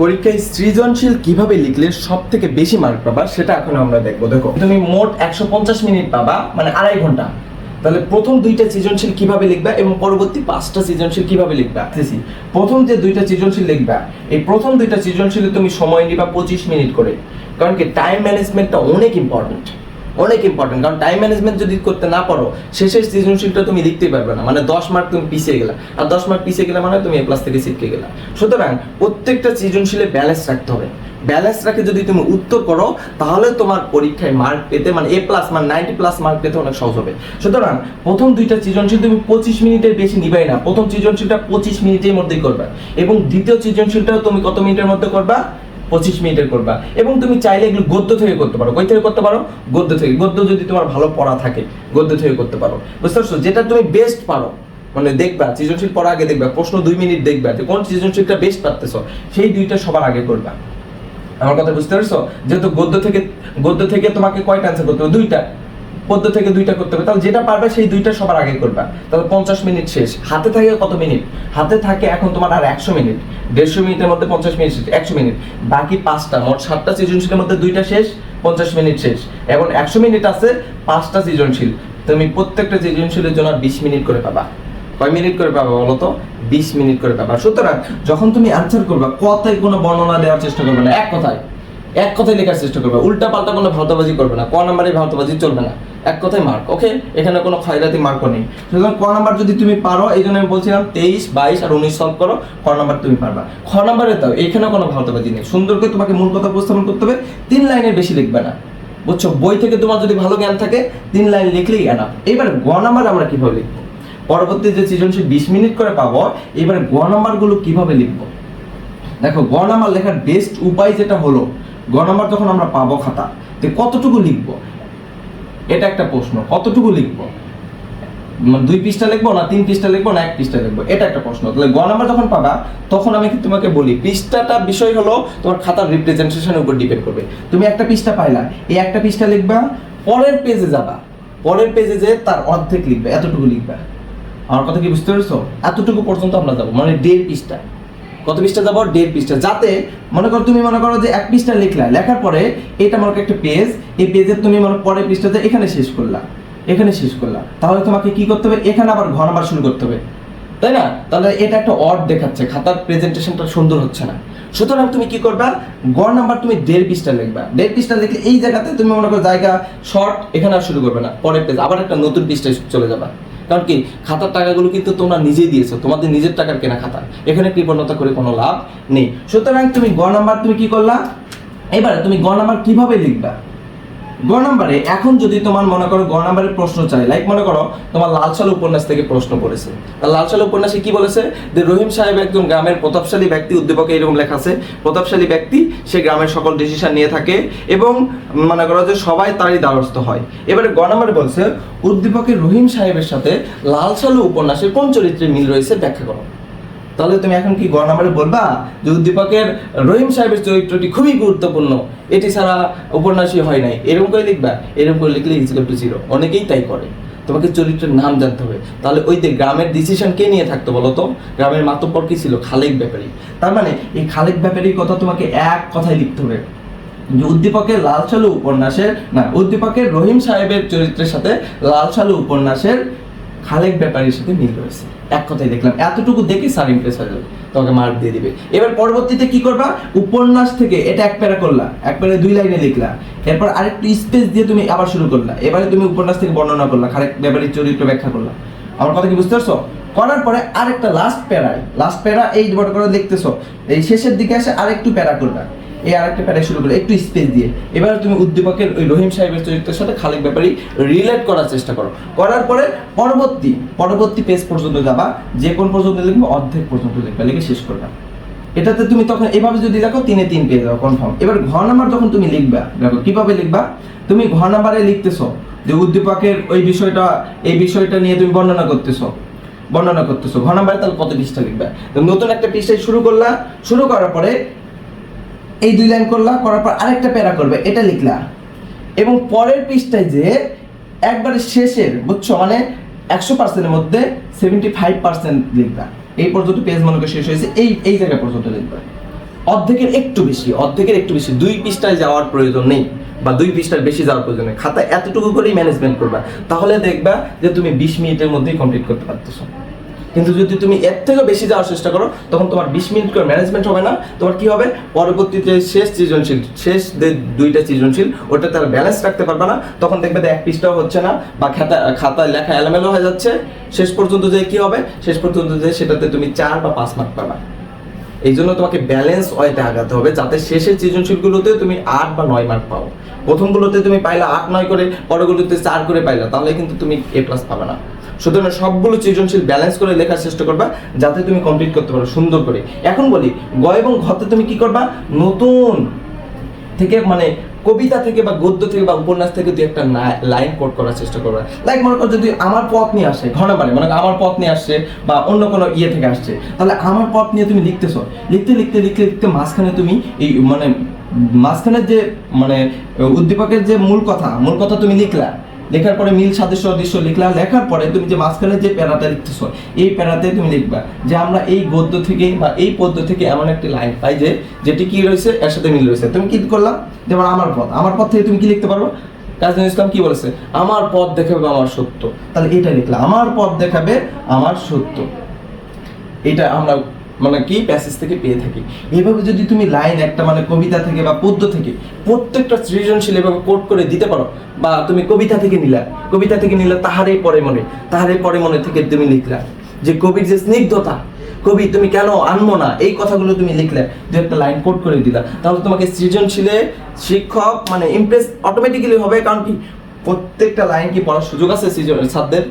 পরীক্ষায় সৃজনশীল কীভাবে লিখলে সব থেকে বেশি মার্ক পাবা, সেটা এখন আমরা দেখব। দেখো, তুমি মোট একশো পঞ্চাশ মিনিট পাবা মানে আড়াই ঘণ্টা। তাহলে প্রথম দুইটা সৃজনশীল কীভাবে লিখবা এবং পরবর্তী পাঁচটা সৃজনশীল কীভাবে লিখবা? প্রথম যে দুইটা সৃজনশীল লিখবা, এই প্রথম দুইটা সৃজনশীলে তুমি সময় নিবা পঁচিশ মিনিট করে। কারণ কি টাইম ম্যানেজমেন্টটা অনেক ইম্পর্টেন্ট অনেক ইম্পর্টেন্ট কারণ টাইম ম্যানেজমেন্ট যদি করতে না পারো, শেষের সৃজনশীলটা তুমি লিখতেই পারবে না। মানে দশ মার্ক তুমি পিছিয়ে গেলা। আর দশ মার্ক পিছিয়ে গেলে মানে তুমি এ প্লাস থেকে ছিটকে গেলা। সুতরাং প্রত্যেকটা সৃজনশীলে ব্যালেন্স রাখতে হবে। ব্যালেন্স রাখে যদি তুমি উত্তর করো, তাহলে তোমার পরীক্ষায় মার্ক পেতে মানে এ প্লাস মানে নাইনটি প্লাস মার্ক পেতে অনেক সহজ হবে। সুতরাং প্রথম দুইটা সৃজনশীল তুমি পঁচিশ মিনিটের বেশি নিবাই না। প্রথম সৃজনশীলটা পঁচিশ মিনিটের মধ্যেই করবা। এবং দ্বিতীয় সৃজনশীলটাও তুমি কত মিনিটের মধ্যে করবা? পঁচিশ মিনিটের করবা। এবং তুমি চাইলে এগুলো গদ্য থেকে করতে পারো। কই থেকে করতে পারো? গদ্য থেকে। গদ্য যদি তোমার ভালো পড়া থাকে, গদ্য থেকে করতে পারো। বুঝতে পারছ? যেটা তুমি বেস্ট পারো মানে দেখবা, সৃজনশীল পড়া আগে দেখবা, প্রশ্ন দুই মিনিট দেখবা যে কোন সৃজনশীলটা বেস্ট পারতেছ, সেই দুইটা সবার আগে করবা। আমার কথা বুঝতে পারছ? যেহেতু গদ্য থেকে গদ্য থেকে তোমাকে কয়টা অ্যান্সার করতে হবে? দুইটা। পদ্য থেকে দুইটা করতে হবে। তাহলে যেটা পারবে সেই দুইটা সবার আগে করবে। তাহলে পঞ্চাশ মিনিট শেষ। হাতে থাকে কত মিনিট? হাতে থাকে এখন তোমার আর একশো মিনিট। দেড়শো মিনিটের মধ্যে পঞ্চাশ মিনিট শেষ, একশো মিনিট। বাকি পাঁচটা, মোট সাতটা সৃজনশীলের মধ্যে দুইটা শেষ, পঞ্চাশ মিনিট শেষ। এখন একশো মিনিট আছে, পাঁচটা সৃজনশীল। তুমি প্রত্যেকটা সৃজনশীলের জন্য বিশ মিনিট করে পাবা। কয় মিনিট করে পাবা বলো তো? বিশ মিনিট করে পাবা। সুতরাং যখন তুমি আনসার করবা, কথায় কোনো বর্ণনা দেওয়ার চেষ্টা করবে না, এক কথায়। এক কথায় লেখার চেষ্টা করবে। উল্টা পাল্টা কোনো ভাওতাবাজি করবে না। ক নাম্বারে ভাওতাবাজি চলবে না। এক কথায় মার্ক ওকে এখানে কোনো ক্ষয়রাতি মার্কও নেই। সুতরাং ক নাম্বার যদি তুমি পারো, এই জন্য আমি বলছিলাম তেইশ, বাইশ আর উনিশ সলভ করো ক নাম্বার তুমি পারবা। খ নাম্বারে তাও, এখানে কোনো ভাওতাবাজি নেই। সুন্দর করে তোমাকে মূল কথা উপস্থাপন করতে হবে, তিন লাইনের বেশি লিখবে না। বুঝছ? বই থেকে তোমার যদি ভালো জ্ঞান থাকে, তিন লাইন লিখলেই এনাফ এবার গ নাম্বার আমরা কীভাবে লিখব? পরবর্তী যে সৃজনশীল বিশ মিনিট করে পাবো এবার গ নাম্বারগুলো কীভাবে লিখব? দেখো, গ নাম্বার লেখার বেস্ট উপায় যেটা হলো, গ নাম্বার যখন আমরা পাবো খাতা যে কতটুকু লিখব? এটা একটা প্রশ্ন, কতটুকু লিখব? মানে দুই পৃষ্ঠা লিখব না তিন পৃষ্ঠা লিখব না এক পৃষ্ঠা লিখব? এটা একটা প্রশ্ন। তাহলে গ নাম্বার যখন পাবা, তখন আমি তোমাকে বলি, পৃষ্ঠাটা বিষয় হলো তোমার খাতার রিপ্রেজেন্টেশনের উপর ডিপেন্ড করবে। তুমি একটা পৃষ্ঠা পাইলা, এই একটা পৃষ্ঠা লিখবা, পরের পেজে যাবা। পরের পেজে যে তার অর্ধেক লিখবে, এতটুকু লিখবা। আমার কথা কি বুঝতে পেরেছ? এতটুকু পর্যন্ত আমরা যাব মানে দেড় পৃষ্ঠা। কত পৃষ্ঠা যাব? দেড় পৃষ্ঠা। যাতে, মনে করো তুমি মনে করো যে এক পৃষ্ঠা লিখলা, লেখার পরে এটা মনে করো একটা পেজ এই পেজে তুমি মনে পরের পৃষ্ঠাতে এখানে শেষ করলা, এখানে শেষ করলা। তাহলে তোমাকে কি করতে হবে? এখানে আবার ঘর নাম্বার শুরু করতে হবে। তাই না? তাহলে এটা একটা অড দেখাচ্ছে, খাতার প্রেজেন্টেশনটা সুন্দর হচ্ছে না। সুতরাং তুমি কি করবা? গড় নাম্বার তুমি দেড় পৃষ্ঠা লিখবা। দেড় পৃষ্ঠা লিখলে এই জায়গাতে তুমি মনে করো জায়গা শর্ট এখানে আর শুরু করবে না, পরের পেজ আবার একটা নতুন পৃষ্ঠায় চলে যাবা। কারণ কি, খাতার টাকাগুলো কিন্তু তোমরা নিজেই দিয়েছ, তোমাদের নিজের টাকার কেনা খাতা। এখানে কৃপণতা করে কোনো লাভ নেই। সুতরাং তুমি গ নাম্বার তুমি কি করলা? এবারে তুমি গ নাম্বার কীভাবে লিখবা? গ নাম্বারে, এখন যদি তোমার মনে করো গ নাম্বারের প্রশ্ন চাই লাইক মনে করো তোমার লালসাল উপন্যাস থেকে প্রশ্ন পড়েছে। লালসাল উপন্যাসে কি বলেছে? যে রহিম সাহেব একজন গ্রামের প্রতাপশালী ব্যক্তি, উদ্দীপকে এরকম লেখা আছে, প্রতাপশালী ব্যক্তি, সে গ্রামের সকল ডিসিশন নিয়ে থাকে এবং মনে করো যে সবাই তারই দ্বারস্থ হয়। এবারে গ নাম্বারে বলছে উদ্দীপকের রহিম সাহেবের সাথে লালসালু উপন্যাসের কোন চরিত্রের মিল রয়েছে? ব্যাখ্যা করো। তাহলে তুমি এখন কি গ নাম্বারে বলবা যে উদ্দীপকের রহিম সাহেবের চরিত্রটি খুবই গুরুত্বপূর্ণ? এটি ছাড়া উপন্যাসই হয় নাই। এরকম করে লিখবা, এরকম করে লিখলে ইজিকাল টু জিরো অনেকেই তাই করে। তোমাকে চরিত্রের নাম জানতে হবে। তাহলে ওই যে গ্রামের ডিসিশন কে নিয়ে থাকতো বলো তো? গ্রামের মাতব্বর কি ছিল? খালেক ব্যাপারী। তার মানে এই খালেক ব্যাপারীর কথা তোমাকে এক কথায় লিখতে হবে। যে উদ্দীপকের লাল সালু উপন্যাসের না, উদ্দীপকের রহিম সাহেবের চরিত্রের সাথে লাল সালু উপন্যাসের খালেক ব্যাপারীর সাথে মিল রয়েছে। এক কথাই দেখলাম, এতটুকু দেখে স্যার ইমপ্রেস হয়ে যাবে, তোমাকে মার্ক দিয়ে দিবে। এবার পরবর্তীতে কি করবা? উপন্যাস থেকে, এটা এক প্যারা করলা, এক প্যারা দুই লাইনে লিখলা। এরপর আরেকটু স্পেস দিয়ে তুমি আবার শুরু করলা। এবারে তুমি উপন্যাস থেকে বর্ণনা করলা, খালেক ব্যাপারীর চরিত্র ব্যাখ্যা করলা। আমার কথা কি বুঝতে পারছ? করার পরে আরেকটা লাস্ট প্যারায় লাস্ট প্যারা এই বড় করে লিখতেছো। এই শেষের দিকে এসে আরেকটু প্যারা করবা। এই আরেকটা প্যারা শুরু করলে, একটু স্পেস দিয়ে। এবার তুমি উদ্দীপকের ওই রহিম সাহেবের চরিত্রের সাথে খালেক ব্যাপারী রিলেট করার চেষ্টা করো। করার পরে পরবর্তী পরবর্তী পেজ পর্যন্ত যাবা, যে কোন পর্যন্ত লিখবে, অর্ধেক পর্যন্ত লিখবে, লিখে শেষ করবা। এটাতে তুমি তখন, এভাবে যদি দেখো, তিনে তিন পেয়ে যাও কনফার্ম এবার ঘ নাম্বার যখন তুমি লিখবা, দেখো, কীভাবে লিখবা? তুমি ঘ নাম্বারে লিখতেছো যে উদ্দীপকের ওই বিষয়টা, এই বিষয়টা নিয়ে তুমি বর্ণনা করতেছো। বর্ণনা করতেছো। ঘ নাম্বারে তাহলে কত পৃষ্ঠা লিখবা? নতুন একটা পৃষ্ঠায় শুরু করলা। শুরু করার পরে এই দুই লাইন করলা, করার পর আরেকটা প্যারা করবে, এটা লিখলা। এবং পরের পৃষ্ঠায় যে একবারে শেষের, বুঝছ? মানে একশো পার্সেন্টের মধ্যে সেভেন্টি ফাইভ পার্সেন্ট লিখবা। এই পর্যন্ত পেজ মনে শেষ হয়েছে, এই এই জায়গা পর্যন্ত লিখবা। অর্ধেকের একটু বেশি, অর্ধেকের একটু বেশি। দুই পৃষ্ঠায় যাওয়ার প্রয়োজন নেই, বা দুই পৃষ্ঠার বেশি যাওয়ার প্রয়োজন নেই। খাতা এতটুকু করেই ম্যানেজমেন্ট করবা। তাহলে দেখবা যে তুমি বিশ মিনিটের মধ্যেই কমপ্লিট করতে পারতেছো। কিন্তু যদি তুমি এর থেকে বেশি যাওয়ার চেষ্টা করো, তখন তোমার বিশ মিনিট করে ম্যানেজমেন্ট হবে না। তোমার কি হবে? পরবর্তীতে শেষ সৃজনশীল, শেষ দুইটা সৃজনশীল, ওটা তার ব্যালেন্স রাখতে পারবে না। তখন দেখবে এক পিসটাও হচ্ছে না, বা খাতা, খাতায় লেখা এলোমেলো হয়ে যাচ্ছে। শেষ পর্যন্ত যে কি হবে? শেষ পর্যন্ত যে সেটাতে তুমি চার বা পাঁচ মার্ক পাবা। এই জন্য তোমাকে ব্যালেন্স ওয়েতে আগাতে হবে, যাতে শেষের সৃজনশীলগুলোতে তুমি আট বা নয় মার্ক পাও। প্রথমগুলোতে তুমি পাইলে আট, নয় করে, পরগুলোতে চার করে পাইলে, তাহলে কিন্তু তুমি এ প্লাস পাবে না। সুতরাং সবগুলো সৃজনশীল ব্যালেন্স করে লেখার চেষ্টা করবা, যাতে তুমি কমপ্লিট করতে পারো সুন্দর করে। এখন বলি, গ এবং ঘতে তুমি কি করবা? নতুন থেকে মানে কবিতা থেকে বা গদ্য থেকে বা উপন্যাস থেকে তুই একটা লাইন কোট করার চেষ্টা করবে। লাইক মনে কর যদি আমার পথ নিয়ে আসে, ঘন মানে মনে আমার পথ নিয়ে আসছে বা অন্য কোনো ইয়ে থেকে আসছে, তাহলে আমার পথ নিয়ে তুমি লিখতেছো। লিখতে লিখতে লিখতে লিখতে মাঝখানে তুমি এই মানে মাঝখানের যে মানে উদ্দীপকের যে মূল কথা মূল কথা তুমি লিখলা লেখার পরে মিল, সাদৃশ্য অদৃশ্য লিখলা। লেখার পরে তুমি যে মাঝখানে যে প্যারাটা লিখতেছ, এই প্যারাতে তুমি লিখবা যে আমরা এই গদ্য থেকে বা এই পদ্য থেকে এমন একটি লাইন পাই যে, যেটি কি রয়েছে, এর সাথে মিল রয়েছে। তুমি কি করলা? যেমন আমার পথ। আমার পথ থেকে তুমি কি লিখতে পারো কাজী ইসলাম কি বলেছে? আমার পথ দেখাবে আমার সত্য। তাহলে এটা লিখলা। আমার পথ দেখাবে আমার সত্য। এটা আমরা মানে কি প্যাসেজ থেকে পেয়ে থাকি? এইভাবে যদি তুমি লাইন একটা মানে কবিতা থেকে বা পদ্য থেকে প্রত্যেকটা সৃজনশীল এভাবে কোট করে দিতে পারো, বা তুমি কবিতা থেকে নিলা, কবিতা থেকে নিলে তাহারে পরে মনে, তাহারে পরে মনে থেকে তুমি লিখলা। যে কবির যে স্নিগ্ধতা, কবি তুমি কেন আনব না, এই কথাগুলো তুমি লিখলে যে একটা লাইন কোট করে দিলা। তাহলে তোমাকে সৃজনশীলে শিক্ষক মানে ইমপ্রেস অটোমেটিক্যালি হবে, কারণ কি প্রত্যেকটা লাইন কি পড়ার সুযোগ আছে সৃজন ছাত্রদের?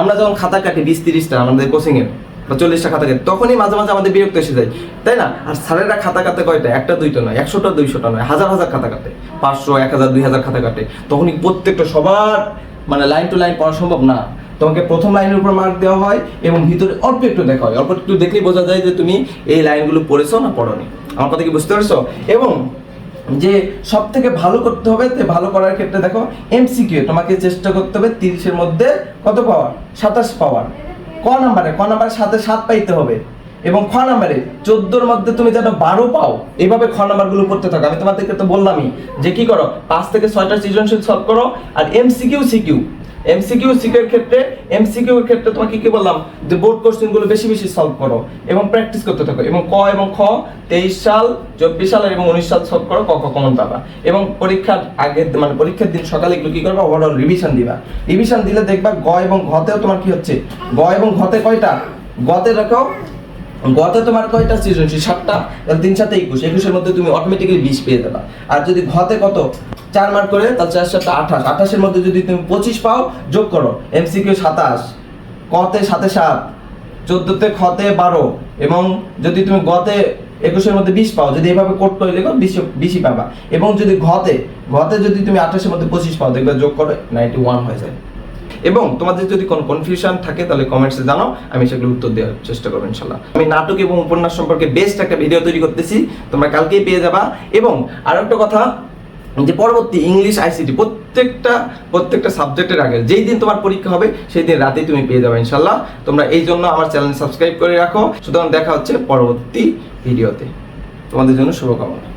আমরা যখন খাতা কাটি, বিশ তিরিশটা, আমাদের কোচিং এর বা চল্লিশটা খাতা কাটে তখনই মাঝে মাঝে আমাদের বিরক্ত এসে যায়। তাই না? আর স্যারেরা খাতা কাটে কয়টা? একটা, দুইটা নয়। একশোটা, দুইশোটা নয়। হাজার হাজার খাতা কাটে। পাঁচশো, এক হাজার, দুই হাজার খাতা কাটে। তখনই প্রত্যেকটা সবার মানে লাইন টু লাইন পড়া সম্ভব না। তোমাকে প্রথম লাইনের উপর মার্ক দেওয়া হয় এবং ভিতরে অল্প একটু দেখা হয়। অল্প একটু দেখলেই বোঝা যায় যে তুমি এই লাইনগুলো পড়েছো না পড়োনি। আমার কথা কি বুঝতে পারছ? এবং যে সব থেকে ভালো করতে হবে তে ভালো করার ক্ষেত্রে দেখো এমসিকিউ তোমাকে চেষ্টা করতে হবে তিরিশের মধ্যে কত পাওয়ার? সাতাশ পাওয়ার। ক নাম্বারে ক নাম্বারে সাথে সাত পাইতে হবে। এবং খ নাম্বারে, চোদ্দোর মধ্যে তুমি যেন বারো পাও, এইভাবে খ নাম্বারগুলো করতে থাকো। আমি তোমাদেরকে তো বললামই যে কি করো, পাঁচ থেকে ছয়টা সৃজনশীল সলভ করো, আর এম সিকিউ সিকিউ এমসিকিউ সিকের ক্ষেত্রে এমসিকিউ ক্ষেত্রে তোমাকে কি বললাম? যে বোর্ড কোশ্চেনগুলো বেশি বেশি সলভ করো এবং প্র্যাকটিস করতে থাকো এবং ক এবং খ, তেইশ সাল, চব্বিশ সাল এবং উনিশ সাল সলভ করো, ক, খ, কমন পাবা। এবং পরীক্ষার আগে মানে পরীক্ষার দিন সকালে এগুলো কি করবা? ওভারঅল রিভিশন দিবা। রিভিশন দিলে দেখবা গ এবং ঘতেও তোমার কি হচ্ছে? গ এবং ঘতে কয়টা? গতে রাখো গতে তোমার কয়টা সৃজনশীল? সাতটা? তিন সাথে একুশ। একুশের মধ্যে তুমি অটোমেটিক্যালি বিশ পেয়ে যাবা। আর যদি ঘতে কত? চার মার্ক করে, তাহলে চার সাতটা আঠাশ। আঠাশের মধ্যে যদি তুমি পঁচিশ পাও, যোগ করো। এমসিকিউ সাতাশ, কতে সাথে সাত, চোদ্দোতে খতে বারো, এবং যদি তুমি গতে একুশের মধ্যে বিশ পাও, যদি এভাবে কোট করে লেখো বিশ বিশই পাবা। এবং যদি ঘতে ঘতে যদি তুমি আঠাশের মধ্যে পঁচিশ পাও, দেখবে যোগ করো নাইনটি ওয়ান হয়ে যায়। এবং তোমাদের যদি কোনো কনফিউশন থাকে, তাহলে কমেন্টসে জানাও, আমি সেগুলো উত্তর দেওয়ার চেষ্টা করব ইনশাল্লাহ। আমি নাটক এবং উপন্যাস সম্পর্কে বেস্ট একটা ভিডিও তৈরি করতেছি, তোমরা কালকেই পেয়ে যাবা। এবং আরও একটা কথা, যে পরবর্তী ইংলিশ আইসিটি প্রত্যেকটা প্রত্যেকটা সাবজেক্টের আগে, যেই দিন তোমার পরীক্ষা হবে, সেই দিন রাতেই তুমি পেয়ে যাবে ইনশাল্লাহ। তোমরা এই জন্য আমার চ্যানেল সাবস্ক্রাইব করে রাখো। সুতরাং দেখা হচ্ছে পরবর্তী ভিডিওতে তোমাদের জন্য শুভকামনা।